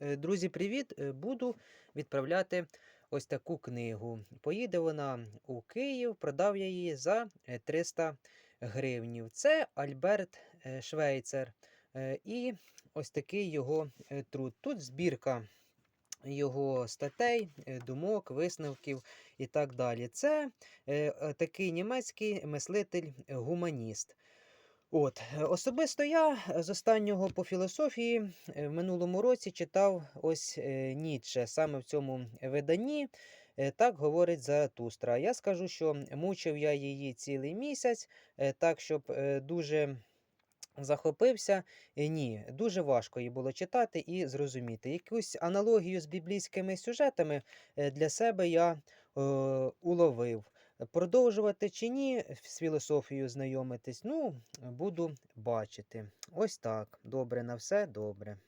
Е, Друзі, привіт! Е, Буду відправляти ось таку книгу. Поїде вона у Київ, продав я її за е, 300 гривнів. Це Альберт е, Швейцер. Е, І ось такий його е, труд. Тут збірка його статей, е, думок, висновків і так далі. Це е, е, такий німецький мислитель-гуманіст. От, е, особисто я з останнього по філософії е, в минулому році читав ось е, Ніцше, саме в цьому виданні. е, Так говорить Заратустра. Я скажу, що мучив я її цілий місяць, е, так, щоб е, дуже захопився. Е, Ні, дуже важко її було читати і зрозуміти. Якусь аналогію з біблійськими сюжетами е, для себе я е, уловив. Продовжувати чи ні з філософією знайомитись, ну, буду бачити. Ось так. Добре на все добре.